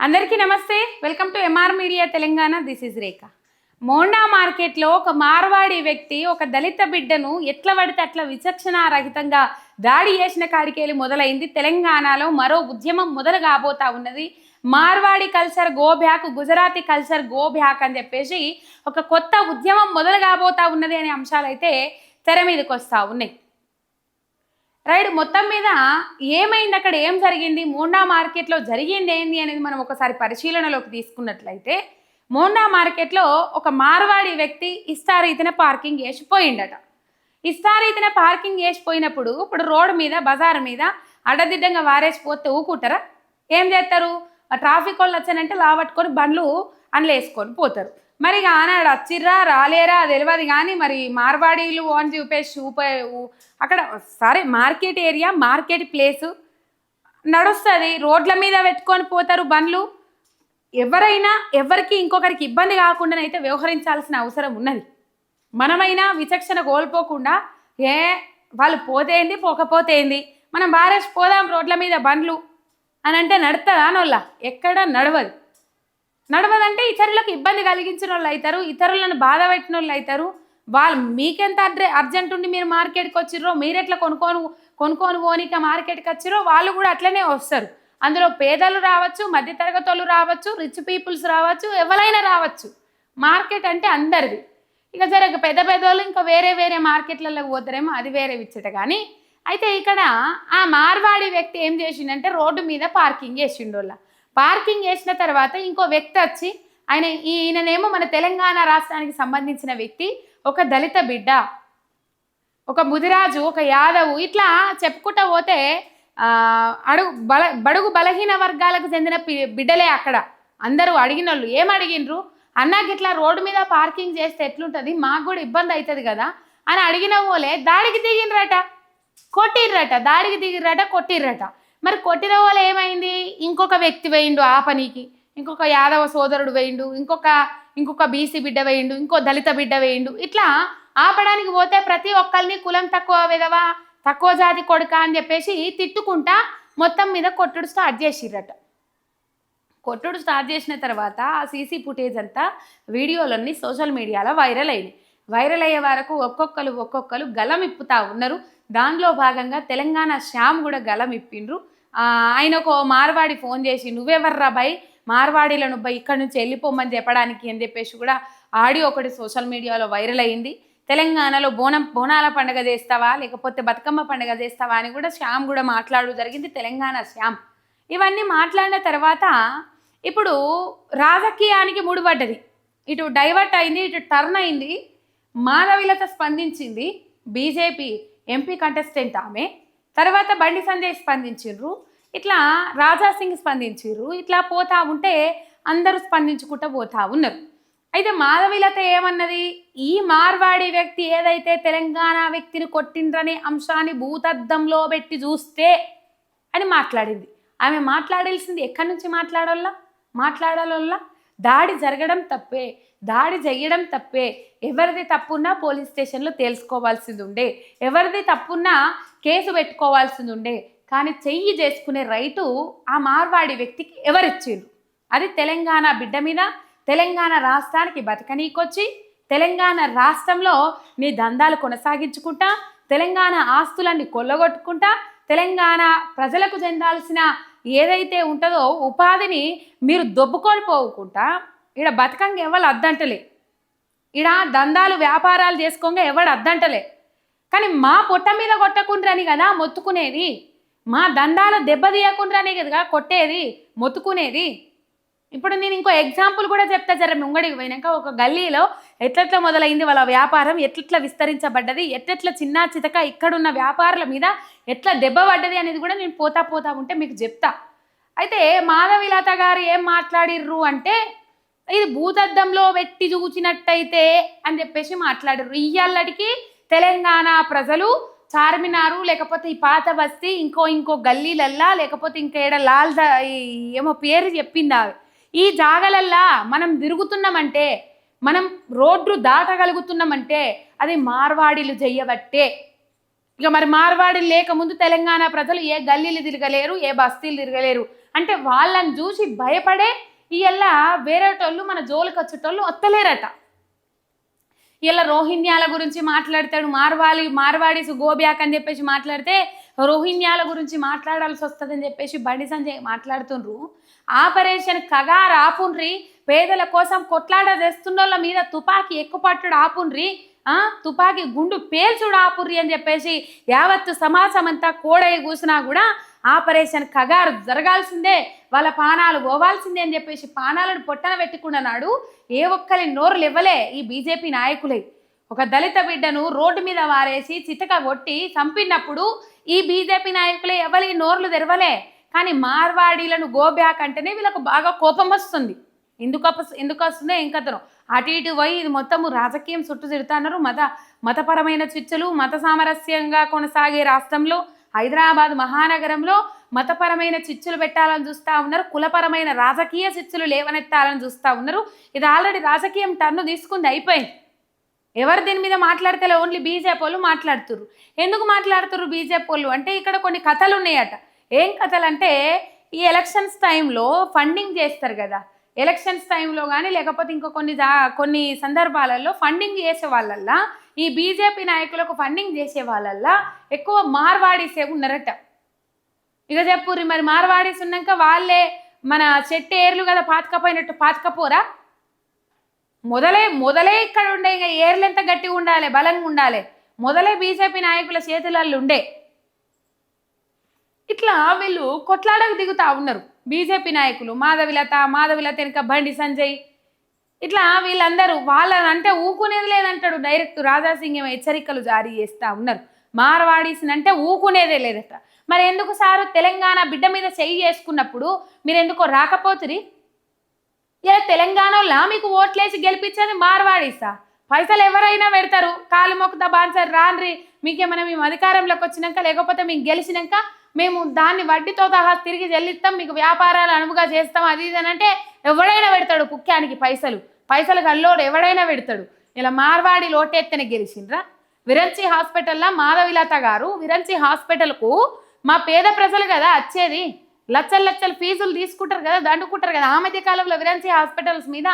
అందరికీ నమస్తే. Welcome to MR media Telangana this is Rekha Monda మార్కెట్లో ఒక మార్వాడి వ్యక్తి ఒక దళిత బిడ్డను ఎట్ల పడితే అట్లా విచక్షణారహితంగా దాడి చేసిన కాడికేలి మొదలైంది. తెలంగాణలో మరో ఉద్యమం మొదలు కాబోతా ఉన్నది. Marwadi culture go back Gujarati culture go back అని చెప్పేసి ఒక కొత్త ఉద్యమం మొదలు కాబోతా ఉన్నది అనే అంశాలైతే తెర మీదకి వస్తూ ఉన్నాయి. రైట్ మొత్తం మీద ఏమైంది అక్కడ? ఏం జరిగింది? మోండా మార్కెట్లో జరిగింది ఏంది అనేది మనం ఒకసారి పరిశీలనలోకి తీసుకున్నట్లయితే మోండా మార్కెట్లో ఒక మార్వాడి వ్యక్తి ఇష్టారీతిన పార్కింగ్ చేసిపోయిండట ఇష్టారీతిన పార్కింగ్ చేసిపోయినప్పుడు ఇప్పుడు రోడ్డు మీద బజార్ మీద అడ్డదిడ్డంగా వారేసిపోతే ఊకుంటారా ఏం చేస్తారు? ఆ ట్రాఫిక్ వాళ్ళు వచ్చానంటే లావట్టుకొని బండ్లు అందులో వేసుకొని పోతారు. మరి ఇక ఆనాడు వచ్చిర్రా రాలేరా తెలియదు కానీ మరి మార్వాడీలు ఓన్ చూపేసి చూపే అక్కడ సరే మార్కెట్ ఏరియా మార్కెట్ ప్లేసు నడుస్తుంది. రోడ్ల మీద పెట్టుకొని పోతారు బండ్లు. ఎవరైనా ఎవరికి ఇంకొకరికి ఇబ్బంది కాకుండా అయితే వ్యవహరించాల్సిన అవసరం ఉన్నది. మనమైనా విచక్షణ కోల్పోకుండా ఏ వాళ్ళు పోతేంది పోకపోతేంది మనం బారేసి పోదాం రోడ్ల మీద బండ్లు అని అంటే నడుతుందా నోళ్ళ ఎక్కడ నడవదు. నడవదంటే ఇతరులకు ఇబ్బంది కలిగించిన వాళ్ళు అవుతారు ఇతరులను బాధ పెట్టిన వాళ్ళు అవుతారు వాళ్ళు మీకెంత అడ్రె అర్జెంట్ ఉండి మీరు మార్కెట్కి వచ్చిర్రో మీరు ఎట్లా కొనుక్కొని కొనుక్కొని పోనీక మార్కెట్కి వచ్చిర్రో వాళ్ళు కూడా అట్లనే వస్తారు. అందులో పేదలు రావచ్చు మధ్యతరగతి వాళ్ళు రావచ్చు రిచ్ పీపుల్స్ రావచ్చు ఎవరైనా రావచ్చు. మార్కెట్ అంటే అందరిది. ఇక జర పెద్ద పెద్దోళ్ళు ఇంకా వేరే వేరే మార్కెట్లలో పోతారేమో అది వేరే విచ్చట. కానీ అయితే ఇక్కడ ఆ మార్వాడి వ్యక్తి ఏం చేసిండంటే రోడ్డు మీద పార్కింగ్ చేసిండోళ్ళ. పార్కింగ్ చేసిన తర్వాత ఇంకో వ్యక్తి వచ్చి ఆయన ఈయననేమో మన తెలంగాణ రాష్ట్రానికి సంబంధించిన వ్యక్తి ఒక దళిత బిడ్డ ఒక ముదిరాజు ఒక యాదవు ఇట్లా చెప్పుకుంటా పోతే అడుగు బల బడుగు బలహీన వర్గాలకు చెందిన బిడ్డలే అక్కడ. అందరూ అడిగిన వాళ్ళు ఏం అడిగినరు అన్నాకి ఇట్లా రోడ్డు మీద పార్కింగ్ చేస్తే ఎట్లుంటుంది? మాకు కూడా ఇబ్బంది అవుతుంది కదా? అని అడిగిన పోలే దాడికి దిగినరట కొట్టిర్రట దాడికి దిగిర్రట కొట్టిర్రట మరి కొట్టిన వాళ్ళు ఏమైంది? ఇంకొక వ్యక్తి వేయిండు ఆ పనికి. ఇంకొక యాదవ సోదరుడు వేయిండు ఇంకొక ఇంకొక బీసీ బిడ్డ వేయిండు ఇంకో దళిత బిడ్డ వేయిండు. ఇట్లా ఆపడానికి పోతే ప్రతి ఒక్కరిని కులం తక్కువ విధవా తక్కువ జాతి కొడుక అని చెప్పేసి తిట్టుకుంటా మొత్తం మీద కొట్టుడు స్టార్ట్ చేసిర్రట. కొట్టుడు స్టార్ట్ చేసిన తర్వాత ఆ సీసీ ఫుటేజ్ అంతా వీడియోలన్నీ సోషల్ మీడియాలో వైరల్ అయినాయి. వైరల్ అయ్యే వరకు ఒక్కొక్కరు ఒక్కొక్కరు గలం ఇప్పుతా ఉన్నారు. దానిలో భాగంగా తెలంగాణ శ్యామ్ కూడా గలం ఇప్పిండ్రు. ఆయన ఒక మార్వాడి ఫోన్ చేసి నువ్వెవర్రా భయ్ మార్వాడీలను బై ఇక్కడి నుంచి వెళ్ళిపోమని చెప్పడానికి అని చెప్పేసి కూడా ఆడియో ఒకటి సోషల్ మీడియాలో వైరల్ అయింది. తెలంగాణలో బోనం బోనాల పండుగ చేస్తావా? లేకపోతే బతుకమ్మ పండుగ చేస్తావా? అని కూడా శ్యామ్ కూడా మాట్లాడు జరిగింది తెలంగాణ శ్యామ్. ఇవన్నీ మాట్లాడిన తర్వాత ఇప్పుడు రాజకీయానికి ముడిపడ్డది. ఇటు డైవర్ట్ అయింది ఇటు టర్న్ అయింది. మాధవిలత స్పందించింది బీజేపీ ఎంపీ కంటెస్టెంట్ ఆమె. తర్వాత బండి సంజయ్ స్పందించిండ్రు. ఇట్లా రాజాసింగ్ స్పందించిర్రు ఇట్లా పోతా ఉంటే అందరూ స్పందించుకుంటూ పోతా ఉన్నారు. అయితే మాధవిలత ఏమన్నది? ఈ మార్వాడి వ్యక్తి ఏదైతే తెలంగాణ వ్యక్తిని కొట్టిండ్రనే అంశాన్ని భూతద్దంలో పెట్టి చూస్తే అని మాట్లాడింది. ఆమె మాట్లాడాల్సింది ఎక్కడి నుంచి మాట్లాడాలా? మాట్లాడాలల్లా? దాడి జరగడం తప్పే. దాడి చేయడం తప్పే. ఎవరిది తప్పున్నా పోలీస్ స్టేషన్లో తేల్చుకోవాల్సింది ఉండే ఎవరిది తప్పున్నా కేసు పెట్టుకోవాల్సింది ఉండే కానీ చెయ్యి చేసుకునే రైటు ఆ మార్వాడి వ్యక్తికి ఎవరిచ్చిండ్రు? అది తెలంగాణ బిడ్డ మీద తెలంగాణ రాష్ట్రానికి బతకనీకొచ్చి తెలంగాణ రాష్ట్రంలో నీ దందాలు కొనసాగించుకుంటా తెలంగాణ ఆస్తులన్నీ కొల్లగొట్టుకుంటా తెలంగాణ ప్రజలకు చెందాల్సిన ఏదైతే ఉంటుందో ఉపాధిని మీరు దొబ్బుకొని పోకుండా ఈడ బతకంగా ఎవరు అద్దంటలే. ఇడ దందాలు వ్యాపారాలు చేసుకోగా ఎవడు అద్దంటలే. కానీ మా పొట్ట మీద కొట్టకుండ్రని కదా మొత్తుకునేది. మా దండాలు దెబ్బతీయకుండ్రనే కదా కొట్టేది మొత్తుకునేది. ఇప్పుడు నేను ఇంకో ఎగ్జాంపుల్ కూడా చెప్తా జర ముంగడికి పోయినాక. ఒక గల్లీలో ఎట్లెట్లా మొదలైంది వాళ్ళ వ్యాపారం ఎట్లెట్లా విస్తరించబడ్డది ఎట్లెట్లా చిన్న చితక ఇక్కడున్న వ్యాపారుల మీద ఎట్లా దెబ్బ పడ్డది అనేది కూడా నేను పోతా పోతా ఉంటే మీకు చెప్తా. అయితే మాధవిలత గారు ఏం మాట్లాడిర్రు అంటే ఇది భూతద్దంలో పెట్టి చూచినట్టయితే అని చెప్పేసి మాట్లాడారు. ఇయ్యాలటికి తెలంగాణ ప్రజలు చార్మినారు లేకపోతే ఈ పాత బస్తీ ఇంకో ఇంకో గల్లీలల్లా లేకపోతే ఇంకేడ లాల్ ఏమో పేరు చెప్పింది? అవి ఈ జాగలల్లా మనం తిరుగుతున్నామంటే మనం రోడ్లు దాటగలుగుతున్నామంటే అది మార్వాడీలు చెయ్యబట్టే ఇక మరి మార్వాడీలు లేకముందు తెలంగాణ ప్రజలు ఏ గల్లీలు తిరగలేరు ఏ బస్తీలు తిరగలేరు. అంటే వాళ్ళని చూసి భయపడే ఇలా వేరేటోళ్ళు మన జోలికి వచ్చేటోళ్ళు వత్తలేరట ఇలా రోహిణ్యాల గురించి మాట్లాడతాడు మార్వాలి మార్వాడీస్ గోబ్యాక్ అని చెప్పేసి మాట్లాడితే రోహిణ్యాల గురించి మాట్లాడాల్సి వస్తుందని చెప్పేసి బండి సంజయ్ మాట్లాడుతుండ్రు. ఆపరేషన్ కగార్ ఆపుండ్రి పేదల కోసం కొట్లాట చేస్తున్నోళ్ళ మీద తుపాకీ ఎక్కుపట్టుడు ఆపుండ్రి ఆ? తుపాకీ గుండు పేల్చుడు ఆపుర్రి అని చెప్పేసి యావత్తు సమాజం అంతా కోడై కూసినా కూడా ఆపరేషన్ కగారు జరగాల్సిందే వాళ్ళ పానాలు పోవాల్సిందే అని చెప్పేసి పానాలను పొట్టన పెట్టుకున్నాడు ఏ ఒక్కరి నోరులు ఇవ్వలే ఈ బీజేపీ నాయకులే. ఒక దళిత బిడ్డను రోడ్డు మీద వారేసి చితక కొట్టి చంపినప్పుడు ఈ బీజేపీ నాయకులే ఎవరి నోర్లు తెరవలే. కానీ మార్వాడీలను గోబ్యాక్ అంటేనే వీళ్ళకు బాగా కోపం వస్తుంది. ఎందుకు ఎందుకు వస్తుందో ఇంకతను అటు ఇటు పోయి ఇది మొత్తము రాజకీయం చుట్టూ తిడుతున్నారు మత మతపరమైన చిచ్చులు మత సామరస్యంగా కొనసాగే రాష్ట్రంలో హైదరాబాద్ మహానగరంలో మతపరమైన చిచ్చులు పెట్టాలని చూస్తూ ఉన్నారు. కులపరమైన రాజకీయ చిచ్చులు లేవనెత్తాలని చూస్తూ ఉన్నారు. ఇది ఆల్రెడీ రాజకీయం టర్ను తీసుకుంది అయిపోయింది. ఎవరు దీని మీద మాట్లాడితే ఓన్లీ బీజేపీ వాళ్ళు మాట్లాడుతుర్రు. ఎందుకు మాట్లాడుతుర్రు బీజేపీ వాళ్ళు? అంటే ఇక్కడ కొన్ని కథలు ఉన్నాయట. ఏం కథలు అంటే ఈ ఎలక్షన్స్ టైంలో ఫండింగ్ చేస్తారు కదా. ఎలక్షన్స్ టైంలో కానీ లేకపోతే ఇంకా కొన్ని కొన్ని సందర్భాలలో ఫండింగ్ చేసే వాళ్ళల్లా ఈ బీజేపీ నాయకులకు ఫండింగ్ చేసే వాళ్ళల్లా ఎక్కువ మార్వాడీసే ఉన్నారట. ఇక చెప్పుర్రి మరి మార్వాడీస్ ఉన్నాక వాళ్ళే మన చెట్టు ఏర్లు కదా పాతకపోయినట్టు పాతకపోరా? మొదలే మొదలే ఇక్కడ ఉండే ఇక ఏర్లు ఎంత గట్టిగా ఉండాలి బలంగా ఉండాలి. మొదలే బీజేపీ నాయకుల చేతులలో ఉండే. ఇట్లా వీళ్ళు కొట్లాడకు దిగుతా ఉన్నారు బీజేపీ నాయకులు. మాధవిలత మాధవిలత వెనుక బండి సంజయ్ ఇట్లా వీళ్ళందరూ వాళ్ళని అంటే ఊకునేది లేదంటాడు డైరెక్ట్ రాజాసింగ్ ఏమో హెచ్చరికలు జారీ చేస్తా ఉన్నారు. మార్వాడీస్ని అంటే ఊకునేదే లేదట. మరి ఎందుకు సారు తెలంగాణ బిడ్డ మీద చెయ్యి చేసుకున్నప్పుడు మీరు ఎందుకో రాకపోతురి? ఇలా తెలంగాణలో మీకు ఓట్లేసి గెలిపించేది మార్వాడీసా? పైసలు ఎవరైనా పెడతారు. కాలు మొక్కుతా బాన్సార్ రాన్రి. మీకేమైనా మేము అధికారంలోకి వచ్చినాక లేకపోతే మేము గెలిచినాక మేము దాన్ని వడ్డీతో సహా తిరిగి చెల్లిస్తాం మీకు వ్యాపారాలు అనువుగా చేస్తాం అది ఇది అని అంటే ఎవడైనా పెడతాడు పుక్యానికి పైసలు. పైసలు కల్లోడు ఎవడైనా పెడతాడు. ఇలా మార్వాడి లోటెత్తనే గెలిచిండ్రా. విరంచి హాస్పిటల్లో మాధవిలత గారు విరంచి హాస్పిటల్కు మా పేద ప్రజలు కదా వచ్చేది. లచ్చలు లచ్చలు ఫీజులు తీసుకుంటారు కదా దండుకుంటారు కదా. ఆ మధ్య కాలంలో విరంచి హాస్పిటల్స్ మీద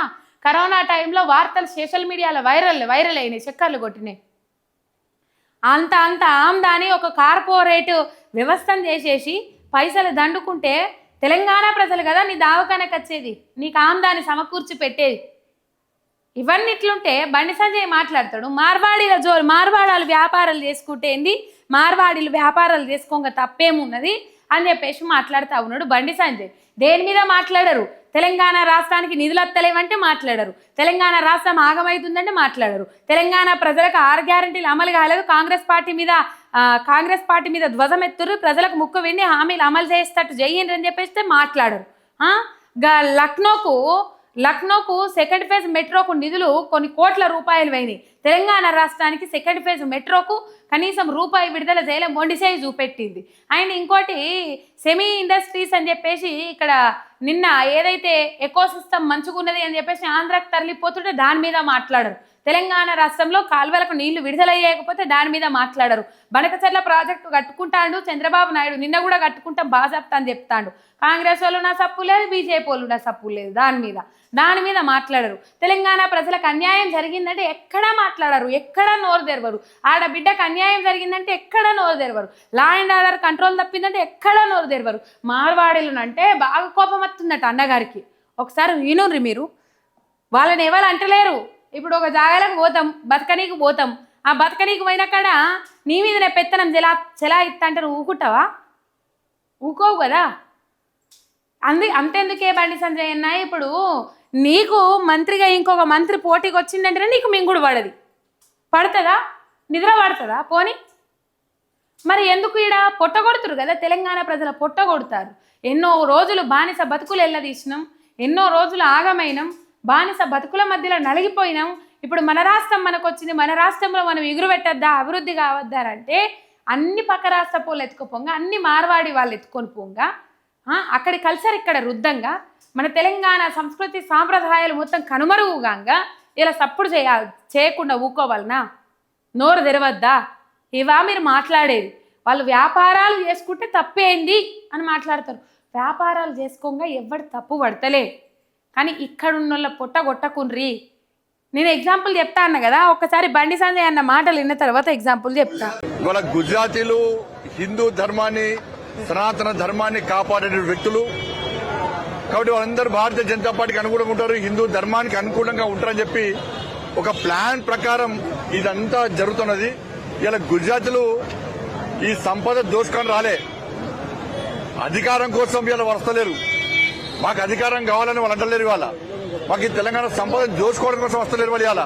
కరోనా టైంలో వార్తలు సోషల్ మీడియాలో వైరల్ వైరల్ అయినాయి చక్కర్లు కొట్టినాయి. అంత అంత ఆమ్దాని ఒక కార్పొరేట్ వ్యవస్థను చేసేసి పైసలు దండుకుంటే తెలంగాణ ప్రజలు కదా నీ దావకానకు వచ్చేది. నీకు ఆమ్దాని సమకూర్చి పెట్టేది. ఇవన్నీ ఇట్లుంటే బండి సంజయ్ మాట్లాడతాడు. మార్వాడీల జో మార్వాడాలు వ్యాపారాలు చేసుకుంటే ఏంది? మార్వాడీలు వ్యాపారాలు చేసుకోక తప్పేమున్నది? అని చెప్పేసి మాట్లాడుతూ ఉన్నాడు బండి సంజయ్. దేని మీద మాట్లాడరు? తెలంగాణ రాష్ట్రానికి నిధులు వస్తలేవంటే మాట్లాడరు. తెలంగాణ రాష్ట్రం ఆగమవుతుందంటే మాట్లాడరు. తెలంగాణ ప్రజలకు ఆరు గ్యారంటీలు అమలు కాలేదు కాంగ్రెస్ పార్టీ మీద. కాంగ్రెస్ పార్టీ మీద ధ్వజం ఎత్తురు ప్రజలకు ముక్కు విని హామీలు అమలు చేసేటట్టు చేయండి అని చెప్పేస్తే మాట్లాడరు. లక్నోకు లక్నోకు సెకండ్ ఫేజ్ మెట్రోకు నిధులు కొన్ని కోట్ల రూపాయలు పోయినాయి. తెలంగాణ రాష్ట్రానికి సెకండ్ ఫేజ్ మెట్రోకు కనీసం రూపాయి విడుదల చేయలేం మొండిసేయి చూపెట్టింది. అండ్ ఇంకోటి సెమీ ఇండస్ట్రీస్ అని చెప్పేసి ఇక్కడ నిన్న ఏదైతే ఎకో సిస్టమ్ మంచుకున్నది అని చెప్పేసి ఆంధ్రాకి తరలిపోతుంటే దాని మీద మాట్లాడరు. తెలంగాణ రాష్ట్రంలో కాలువలకు నీళ్ళు విడుదలయ్యకపోతే దాని మీద మాట్లాడరు. బనకచర్ల ప్రాజెక్టు కట్టుకుంటాడు చంద్రబాబు నాయుడు నిన్న కూడా కట్టుకుంటాం బాగా చెప్తా అని చెప్తాడు. కాంగ్రెస్ వాళ్ళు నా సప్పు లేదు బీజేపీ వాళ్ళు నా సప్పు లేదు దాని మీద. దాని మీద మాట్లాడరు. తెలంగాణ ప్రజలకు అన్యాయం జరిగిందంటే ఎక్కడా మాట్లాడరు ఎక్కడా నోరు తెరవరు. ఆడ బిడ్డకు అన్యాయం జరిగిందంటే ఎక్కడా నోరు తెరవరు. లా అండ్ ఆర్డర్ కంట్రోల్ తప్పిందంటే ఎక్కడా నోరు తెరవరు. మార్వాడీలు అంటే బాగా కోపం వస్తుందట అన్నగారికి. ఒకసారి వినుర్రి మీరు. వాళ్ళని ఎవరు అంటలేరు. ఇప్పుడు ఒక జాగాలకు పోతాం బతకనీకి పోతాం. ఆ బతకనీకి పోయిన కాడ నీ మీద నేను పెత్తనం జలా చెలా ఇస్తా అంటే ఊకుంటావా? ఊకోవు కదా? అంది అంతెందుకే బండి సంజయ్ అన్న ఇప్పుడు నీకు మంత్రిగా ఇంకొక మంత్రి పోటీకి వచ్చిందంటేనే నీకు మింగుడు పడది. పడుతుందా? నిద్ర పడుతుందా? పోనీ. మరి ఎందుకు ఈడ పొట్టగొడుతురు కదా? తెలంగాణ ప్రజల పొట్టగొడతారు ఎన్నో రోజులు బానిస బతుకులు ఎల్లదీసినాం ఎన్నో రోజులు ఆగమైనం. బానిస బతుకుల మధ్యలో నలిగిపోయినాం. ఇప్పుడు మన రాష్ట్రం మనకు వచ్చింది మన రాష్ట్రంలో మనం ఎగురు పెట్టద్దా అభివృద్ధి కావద్దారంటే అన్ని పక్క రాష్ట్ర పోలు ఎత్తుకుపోగా అన్ని మార్వాడి వాళ్ళు ఎత్తుకొని పోగా అక్కడి కల్చర్ ఇక్కడ రుద్దంగా మన తెలంగాణ సంస్కృతి సాంప్రదాయాలు మొత్తం కనుమరుగుగాంగా ఇలా సప్పుడు చేయ చేయకుండా ఊకోవాలనా? నోరు తెరవద్దా? ఇవా మీరు మాట్లాడేది. వాళ్ళు వ్యాపారాలు చేసుకుంటే తప్పేంది అని మాట్లాడతారు. వ్యాపారాలు చేసుకోగా ఎవడు తప్పు పడతలే. కానీ ఇక్కడ ఉన్న వాళ్ళ పొట్ట కొట్టకుండ్రి. నేను ఎగ్జాంపుల్ చెప్తా అన్న కదా ఒక్కసారి బండి సంజయ్ అన్న మాటలు విన్న తర్వాత ఎగ్జాంపుల్ చెప్తా. ఇవాళ గుజరాతీలు హిందూ ధర్మాన్ని సనాతన ధర్మాన్ని కాపాడే వ్యక్తులు. కాబట్టి వాళ్ళందరూ భారతీయ జనతా పార్టీకి అనుకూలంగా ఉంటారు హిందూ ధర్మానికి అనుకూలంగా ఉంటారని చెప్పి ఒక ప్లాన్ ప్రకారం ఇదంతా జరుగుతున్నది. ఇలా గుజరాతీలు ఈ సంపద దోచుకొని రాలే. అధికారం కోసం ఇలా వస్తలేరు. మాకు అధికారం కావాలని వాళ్ళు అంటలేరు ఇవాళ. మాకు ఈ తెలంగాణ సంపద దోచుకోవడం కోసం వస్తలేరు వాళ్ళు ఇవాళ.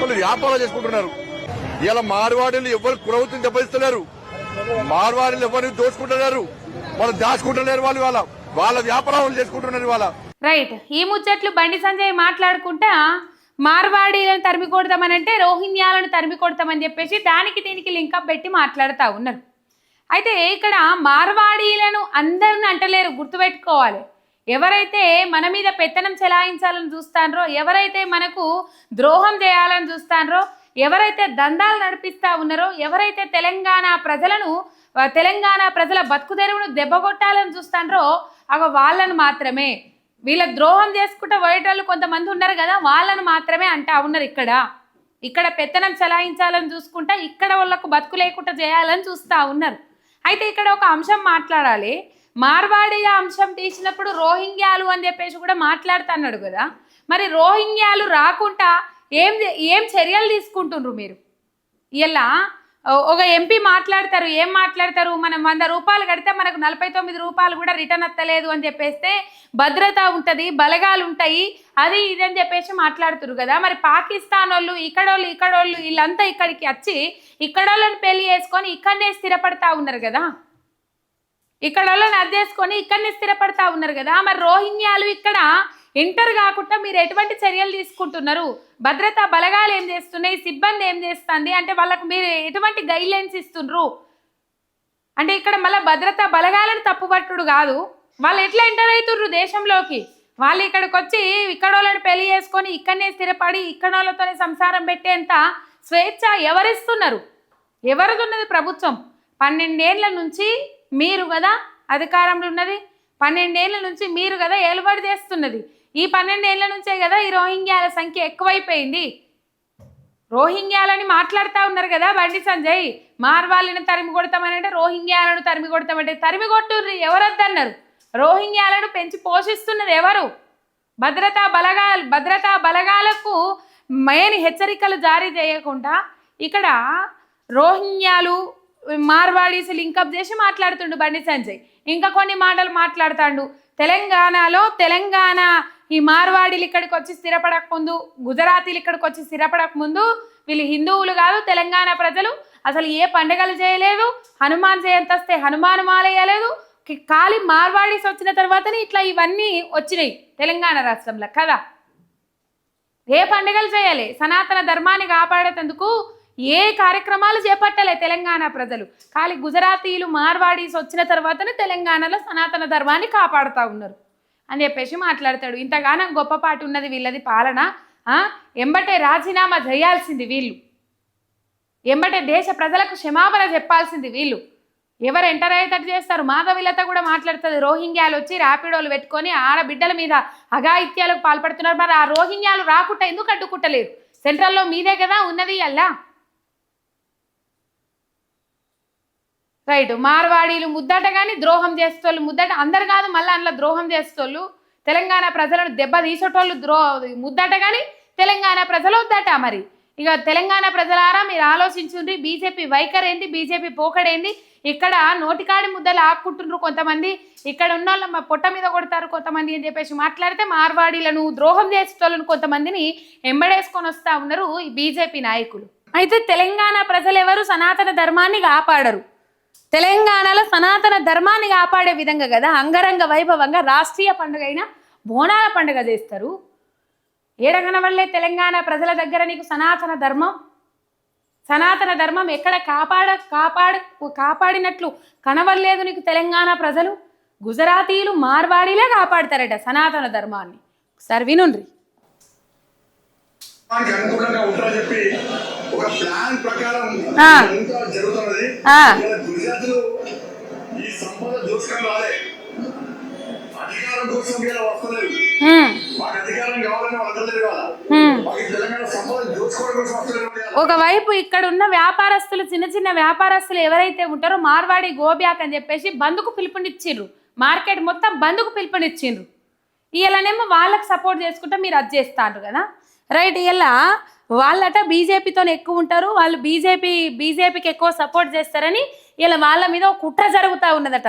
వాళ్ళు వ్యాపారాలు చేసుకుంటున్నారు. ఇలా మార్వాడీలు ఎవరు కులవృత్తిని దెబ్బతిస్తలేరు. మార్వాడీలు ఎవరిని దోచుకుంటున్నారు వాళ్ళు దాచుకుంటలేరు వాళ్ళు ఇవాళ. వాళ్ళ వ్యాపారాలు చేసుకుంటున్నారు ఇవాళ. రైట్. ఈ ముచ్చట్లు బండి సంజయ్ మాట్లాడుకుంటా మార్వాడీలను తరిమి కొడతామనంటే రోహిణ్యాలను తరిమి కొడతామని చెప్పేసి దానికి దీనికి లింకప్ పెట్టి మాట్లాడుతూ ఉన్నారు. అయితే ఇక్కడ మార్వాడీలను అందరిని అంటలేరు. గుర్తుపెట్టుకోవాలి. ఎవరైతే మన మీద పెత్తనం చెలాయించాలని చూస్తానరో ఎవరైతే మనకు ద్రోహం చేయాలని చూస్తానరో ఎవరైతే దందాలు నడిపిస్తా ఉన్నారో ఎవరైతే తెలంగాణ ప్రజలను తెలంగాణ ప్రజల బతుకు తెరువును దెబ్బగొట్టాలని చూస్తానరో అగ వాళ్ళను మాత్రమే. వీళ్ళ ద్రోహం చేసుకుంటూ పోయేటోళ్ళు కొంతమంది ఉన్నారు కదా వాళ్ళను మాత్రమే అంటా ఉన్నారు ఇక్కడ. ఇక్కడ పెత్తనం చలాయించాలని చూసుకుంటా ఇక్కడ వాళ్ళకు బతుకు లేకుండా చేయాలని చూస్తూ ఉన్నారు. అయితే ఇక్కడ ఒక అంశం మాట్లాడాలి. మార్వాడీ అంశం తీసినప్పుడు రోహింగ్యాలు అని చెప్పేసి కూడా మాట్లాడుతున్నాడు కదా. మరి రోహింగ్యాలు రాకుండా ఏం ఏం చర్యలు తీసుకుంటుండ్రు మీరు? ఇలా ఒక ఎంపీ మాట్లాడతారు ఏం మాట్లాడతారు? మనం వంద రూపాయలు కడితే మనకు నలభై తొమ్మిది రూపాయలు కూడా రిటర్న్ అత్తలేదు అని చెప్పేస్తే భద్రత ఉంటుంది బలగాలు ఉంటాయి అది ఇది అని చెప్పేసి మాట్లాడుతురు కదా. మరి పాకిస్తాన్ వాళ్ళు ఇక్కడోళ్ళు ఇక్కడోళ్ళు వీళ్ళంతా ఇక్కడికి వచ్చి ఇక్కడోళ్ళని పెళ్ళి చేసుకొని ఇక్కడనే స్థిరపడతా ఉన్నారు కదా. ఇక్కడ నద్దేసుకొని ఇక్కడనే స్థిరపడతా ఉన్నారు కదా. మరి రోహింగ్యాలు ఇక్కడ ఎంటర్ కాకుండా మీరు ఎటువంటి చర్యలు తీసుకుంటున్నారు? భద్రతా బలగాలు ఏం చేస్తున్నాయి? సిబ్బంది ఏం చేస్తుంది? అంటే వాళ్ళకు మీరు ఎటువంటి గైడ్లైన్స్ ఇస్తుండ్రు? అంటే ఇక్కడ మళ్ళీ భద్రతా బలగాలను తప్పుపట్టుడు కాదు. వాళ్ళు ఎట్లా ఎంటర్ అవుతుర్రు దేశంలోకి? వాళ్ళు ఇక్కడికి వచ్చి ఇక్కడ వాళ్ళని పెళ్ళి చేసుకొని ఇక్కడనే స్థిరపడి ఇక్కడ వాళ్ళతోనే సంసారం పెట్టేంత స్వేచ్ఛ ఎవరిస్తున్నారు? ఎవరిది ఉన్నది ప్రభుత్వం? పన్నెండేళ్ళ నుంచి మీరు కదా అధికారంలో ఉన్నది? పన్నెండేళ్ళ నుంచి మీరు కదా ఏలుబడి చేస్తున్నది. ఈ పన్నెండేళ్ళ నుంచే కదా ఈ రోహింగ్యాల సంఖ్య ఎక్కువైపోయింది. రోహింగ్యాలని మాట్లాడుతూ ఉన్నారు కదా బండి సంజయ్. మార్వాళ్ళని తరిమి కొడతామని అంటే రోహింగ్యాలను తరిమి కొడతామంటే తరిమి కొట్టుర్రి ఎవరొద్దన్నారు? రోహింగ్యాలను పెంచి పోషిస్తున్నది ఎవరు? భద్రతా బలగా భద్రతా బలగాలకు మెయిన్ హెచ్చరికలు జారీ చేయకుండా ఇక్కడ రోహింగ్యాలు మార్వాడీస్ లింకప్ చేసి మాట్లాడుతుండు బండి సంజయ్. ఇంకా కొన్ని మాటలు మాట్లాడుతాండు. తెలంగాణలో తెలంగాణ ఈ మార్వాడీలు ఇక్కడికి వచ్చి స్థిరపడక ముందు గుజరాతీలు ఇక్కడికి వచ్చి స్థిరపడక ముందు వీళ్ళు హిందువులు కాదు తెలంగాణ ప్రజలు. అసలు ఏ పండుగలు చేయలేదు హనుమాన్ జయంతి వస్తే హనుమాన్ మాలయ్యలేదు కి- ఖాళీ మార్వాడీస్ వచ్చిన తర్వాతనే ఇట్లా ఇవన్నీ వచ్చినాయి తెలంగాణ రాష్ట్రంలో కదా. ఏ పండుగలు చేయాలి? సనాతన ధర్మాన్ని కాపాడేటందుకు ఏ కార్యక్రమాలు చేపట్టలే తెలంగాణ ప్రజలు. ఖాళీ గుజరాతీలు మార్వాడీస్ వచ్చిన తర్వాతనే తెలంగాణలో సనాతన ధర్మాన్ని కాపాడుతూ ఉన్నారు. అని చెప్పేసి మాట్లాడతాడు. ఇంతగానం గొప్పపాటు ఉన్నది వీళ్ళది పాలన. ఎంబటే రాజీనామా చేయాల్సింది వీళ్ళు. ఎంబటే దేశ ప్రజలకు క్షమాపణ చెప్పాల్సింది వీళ్ళు. ఎవరు ఎంటర్ అయ్యేటట్టు చేస్తారు? మాధవిలత కూడా మాట్లాడుతుంది. రోహింగ్యాలు వచ్చి ర్యాపిడోలు పెట్టుకొని ఆడబిడ్డల మీద అఘాయిత్యాలకు పాల్పడుతున్నారు. మరి ఆ రోహింగ్యాలు రాకుండా ఎందుకు అడ్డుకుంటలేరు సెంట్రల్లో మీదే కదా ఉన్నది అల్లా. రైట్. మార్వాడీలు ముద్దట కానీ ద్రోహం చేసేటోళ్ళు ముద్దట అందరు కాదు మళ్ళీ అందులో ద్రోహం చేసేటోళ్ళు. తెలంగాణ ప్రజలను దెబ్బ తీసేటోళ్ళు ద్రో ముద్దట కానీ తెలంగాణ ప్రజలు వద్దట మరి. ఇక తెలంగాణ ప్రజలారా మీరు ఆలోచించుండ్రి బీజేపీ వైఖరి ఏంటి బీజేపీ పోకడేంది? ఇక్కడ నోటికాడి ముద్దలు ఆక్కుంటుండ్రు కొంతమంది. ఇక్కడ ఉన్న మా పొట్ట మీద కొడతారు కొంతమంది అని చెప్పేసి మాట్లాడితే మార్వాడీలను ద్రోహం చేసేటోళ్ళను కొంతమందిని ఎంబడేసుకొని వస్తా ఉన్నారు ఈ బీజేపీ నాయకులు. అయితే తెలంగాణ ప్రజలు ఎవరు సనాతన ధర్మాన్ని కాపాడరు? తెలంగాణలో సనాతన ధర్మాన్ని కాపాడే విధంగా కదా అంగరంగ వైభవంగా రాష్ట్రీయ పండుగ అయిన బోనాల పండుగ చేస్తారు. ఏడగన వల్లే తెలంగాణ ప్రజల దగ్గర నీకు సనాతన ధర్మం? సనాతన ధర్మం ఎక్కడ కాపాడ కాపాడ కాపాడినట్లు కనవల్లేదు నీకు తెలంగాణ ప్రజలు? గుజరాతీలు మార్వాడీలే కాపాడతారట సనాతన ధర్మాన్ని. ఒకసారి వినుండ్రి. అనుకూలంగా ఉంటారని చెప్పి ఒక ప్లాన్ ప్రకారం ఆ. ఇదంతా జరుగుతున్నది ఆ. ఇలా గుజరాతీలు ఈ సంపద దోచుకొని రాలే అధికారం కోసం వీళ్ళు వస్తలేదు హ్మ్, మాకు అధికారం కావాలని వాళ్ళందరూ కదా హ్మ్. మాకు ఈ తెలంగాణ సంపద దోచుకోవడం కోసం వస్తలేదు వీళ్ళు. ఒకవైపు ఇక్కడ ఉన్న వ్యాపారస్తులు చిన్న చిన్న వ్యాపారస్తులు ఎవరైతే ఉంటారో మార్వాడి గోబ్యాక్ అని చెప్పేసి బంధుకు పిలుపునిచ్చిండ్రు మార్కెట్ మొత్తం బంధుకు పిలుపునిచ్చిండ్రు ఇలానేమో వాళ్ళకి సపోర్ట్ చేసుకుంటే మీరు అది చేస్తారు కదా రైట్ ఇలా వాళ్ళట బీజేపీతో ఎక్కువ ఉంటారు. వాళ్ళు బీజేపీ బీజేపీకి ఎక్కువ సపోర్ట్ చేస్తారని ఇలా వాళ్ళ మీద ఒక కుట్ర జరుగుతూ ఉన్నదట.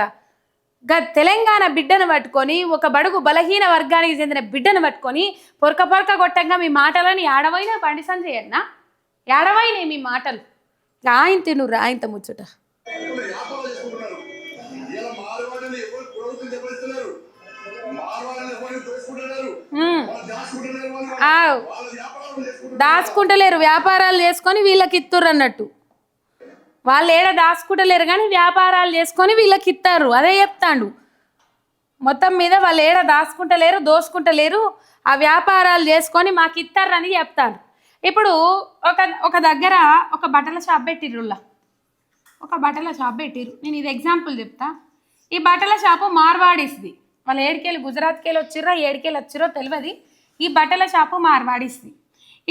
గ తెలంగాణ బిడ్డను పట్టుకొని ఒక బడుగు బలహీన వర్గానికి చెందిన బిడ్డను పట్టుకొని పొరక పొరక కొట్టంగా మీ మాటలని ఏడవైనా పండి సంజయ్ ఏడవైనా మీ మాటలు? ఆయన తిను రాయింత ముచ్చట. దాచుకుంటలేరు వ్యాపారాలు చేసుకొని వీళ్ళకి ఇత్తుర్రు అన్నట్టు. వాళ్ళు ఏడ దాచుకుంటలేరు కానీ వ్యాపారాలు చేసుకొని వీళ్ళకి ఇస్తారు అదే చెప్తాండు. మొత్తం మీద వాళ్ళు ఏడ దాచుకుంటలేరు దోసుకుంటలేరు ఆ వ్యాపారాలు చేసుకొని మాకు ఇస్తారని చెప్తారు ఇప్పుడు ఒక ఒక దగ్గర ఒక బట్టల షాప్ పెట్టిర్రులా ఒక బట్టల షాప్ పెట్టిర్రు. నేను ఇది ఎగ్జాంపుల్ చెప్తా. ఈ బట్టల షాపు మార్వాడిస్ది. వాళ్ళు ఏడికెళ్ళి గుజరాత్కి వెళ్ళి వచ్చిర్రో ఏడికెళ్ళి వచ్చిరో తెలియదు ఈ బట్టల షాపు మార్వాడిస్ది.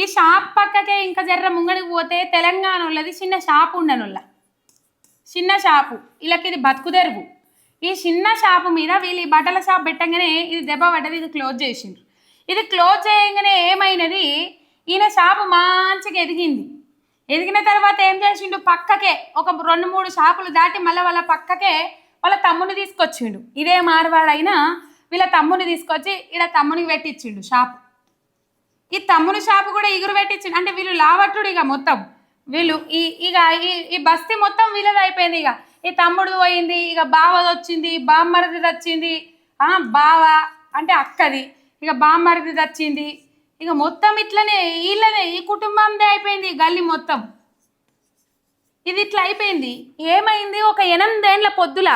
ఈ షాప్ పక్కకే ఇంకా జర్ర ముంగడికి పోతే తెలంగాణ వాళ్ళది చిన్న షాపు ఉండనుల్ల. చిన్న షాపు. వీళ్ళకి ఇది బతుకుదెరువు ఈ చిన్న షాపు మీద వీళ్ళు ఈ బట్టల షాప్ పెట్టగానే ఇది దెబ్బ పడ్డది ఇది క్లోజ్ చేసిండ్రు. ఇది క్లోజ్ చేయగానే ఏమైనది? ఈయన షాపు మంచిగా ఎదిగింది. ఎదిగిన తర్వాత ఏం చేసిండు? పక్కకే ఒక రెండు మూడు షాపులు దాటి మళ్ళీ వాళ్ళ పక్కకే వాళ్ళ తమ్ముని తీసుకొచ్చిండు. ఇదే మార్వాడైనా వీళ్ళ తమ్ముని తీసుకొచ్చి ఇలా తమ్మునికి పెట్టించిండు షాపు. ఈ తమ్ముని షాపు కూడా ఇగురు పెట్టించిండు అంటే వీళ్ళు లావట్టుడు ఇక మొత్తం. వీళ్ళు ఈ ఇక ఈ ఈ బస్తీ మొత్తం వీళ్ళది అయిపోయింది ఇక. ఈ తమ్ముడు పోయింది ఇక బావది వచ్చింది బామ్మరిది వచ్చింది బావ అంటే అక్కది. ఇక బామ్మరిది వచ్చింది ఇక మొత్తం ఇట్లనే వీళ్ళనే ఈ కుటుంబందే అయిపోయింది గల్లీ మొత్తం. ఇది ఇట్లా అయిపోయింది. ఏమైంది? ఒక ఎనిమిదేండ్ల పొద్దుల?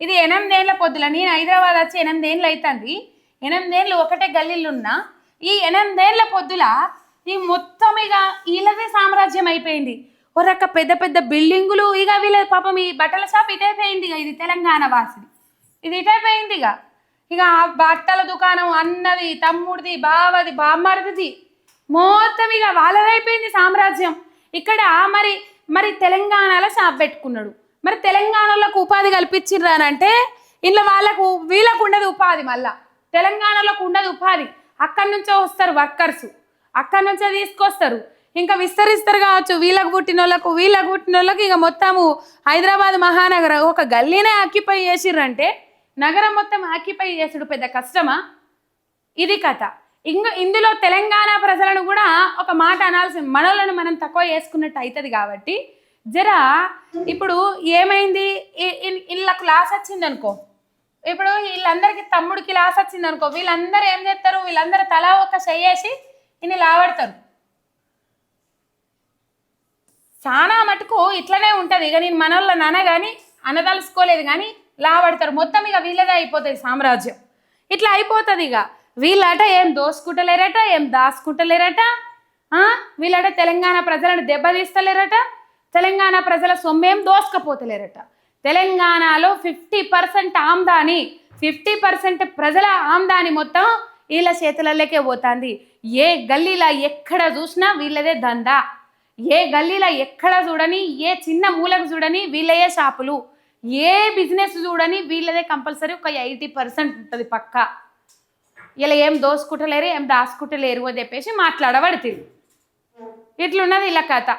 ఇది ఎనిమిదేండ్ల పొద్దుల? నేను హైదరాబాద్ వచ్చి ఎనిమిదేండ్లు అవుతుంది ఎనిమిదేండ్లు ఒకటే గల్లీలు ఉన్నా ఈ ఎనిమిదేండ్ల పొద్దుల ఈ మొత్తం ఇక వీళ్ళదే సామ్రాజ్యం అయిపోయింది. ఓ రక పెద్ద పెద్ద బిల్డింగులు ఇక వీళ్ళ పాపం ఈ బట్టల షాప్ ఇటైపోయింది ఇక. ఇది తెలంగాణ వాసిది ఇది ఇటైపోయింది ఇక. ఇక ఆ బట్టల దుకాణం అన్నది తమ్ముడిది బావది బామ్మరిది మొత్తం ఇక వాళ్ళదైపోయింది సామ్రాజ్యం. ఇక్కడ మరి మరి తెలంగాణలో షాప్ పెట్టుకున్నాడు. మరి తెలంగాణలోకి ఉపాధి కల్పించిండ్రు అని అంటే ఇంట్లో వాళ్ళకు వీళ్ళకు ఉండదు ఉపాధి మళ్ళా. తెలంగాణలోకి ఉండదు ఉపాధి. అక్కడి నుంచో వస్తారు వర్కర్స్. అక్కడి నుంచే తీసుకొస్తారు. ఇంకా విస్తరిస్తారు కావచ్చు. వీళ్ళకు పుట్టిన వాళ్ళకు వీళ్ళకు పుట్టిన వాళ్ళకి ఇక మొత్తము హైదరాబాద్ మహానగరం ఒక గల్లీనే ఆక్యుపై చేసిర్రంటే నగరం మొత్తం ఆక్యుపై చేసుడు పెద్ద కష్టమా? ఇది కథ. ఇంక ఇందులో తెలంగాణ ప్రజలను కూడా ఒక మాట అనాల్సి మనలను మనం తక్కువ చేసుకున్నట్టు అవుతుంది కాబట్టి జర ఇప్పుడు ఏమైంది? ఈ- వీళ్ళ క్లాస్ వచ్చింది అనుకో. ఇప్పుడు వీళ్ళందరికీ తమ్ముడికి క్లాస్ వచ్చింది అనుకో. వీళ్ళందరూ ఏం చేస్తారు? వీళ్ళందరూ తలా ఒక చెయ్యేసి ఇన్ని లావడతారు. చాలా మటుకు ఇట్లనే ఉంటుంది. ఇక నేను మనోళ్ళ నాన్న కానీ అనదలుచుకోలేదు కానీ లావడతారు. మొత్తం ఇక వీళ్ళదే అయిపోతుంది సామ్రాజ్యం. ఇట్లా అయిపోతుంది ఇక వీళ్ళట ఏం దోసుకుంటలేరట ఏం దాచుకుంటలేరట వీళ్ళట తెలంగాణ ప్రజలను దెబ్బతీస్తలేరట? తెలంగాణ ప్రజల సొమ్మేం దోసుకపోతలేరట? తెలంగాణలో ఫిఫ్టీ పర్సెంట్ ఆమ్దాని ఫిఫ్టీ పర్సెంట్ ప్రజల ఆమ్దాని మొత్తం వీళ్ళ చేతులలోకే పోతుంది. ఏ గల్లీలో ఎక్కడ చూసినా వీళ్ళదే దందా. ఏ గల్లీలో ఎక్కడ చూడని ఏ చిన్న మూలకు చూడని వీళ్ళయే షాపులు. ఏ బిజినెస్ చూడని వీళ్ళదే కంపల్సరీ ఒక ఎయిటీ పర్సెంట్ ఉంటుంది పక్కా. ఇలా ఏం దోసుకుంటలేరు ఏం దాచుకుంటలేరు అని చెప్పేసి మాట్లాడబడుతుంది. ఇట్లున్నది ఇలా కథ.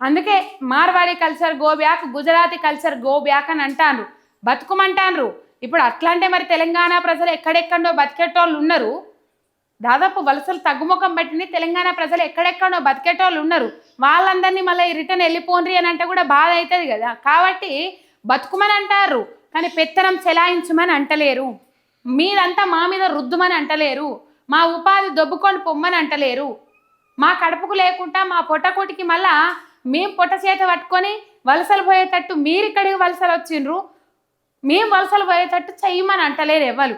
అందుకే Marwadi culture go back Gujarati culture go back అని అంటారు బతుకుమంటాన్రు. ఇప్పుడు అట్లా అంటే మరి తెలంగాణ ప్రజలు ఎక్కడెక్కడో బతికేటోళ్ళు ఉన్నారు. దాదాపు వలసలు తగ్గుముఖం పట్టింది తెలంగాణ ప్రజలు ఎక్కడెక్కడో బతికేటోళ్ళు ఉన్నారు. వాళ్ళందరినీ మళ్ళీ రిటర్న్ వెళ్ళిపోండ్రి అని అంటే కూడా బాధ అవుతుంది కదా. కాబట్టి బతుకుమని అంటారు కానీ పెత్తనం చెలాయించమని అంటలేరు. మీదంతా మా మీద రుద్దుమని అంటలేరు. మా ఉపాధి దొబ్బుకొని పొమ్మని అంటలేరు. మా కడుపుకు లేకుండా మా పొట్టకోటికి మళ్ళా మేము పొట్ట చేత పట్టుకొని వలసలు పోయేటట్టు మీరు ఇక్కడికి వలసలు వచ్చిండ్రు. మేము వలసలు పోయేటట్టు చెయ్యమని అంటలేరు ఎవరు.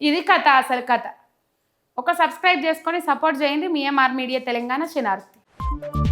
ఇది కథ అసలు కథ. ఒక సబ్స్క్రైబ్ చేసుకొని సపోర్ట్ చేయండి. మీఎంఆర్ మీడియా తెలంగాణ శనార్థి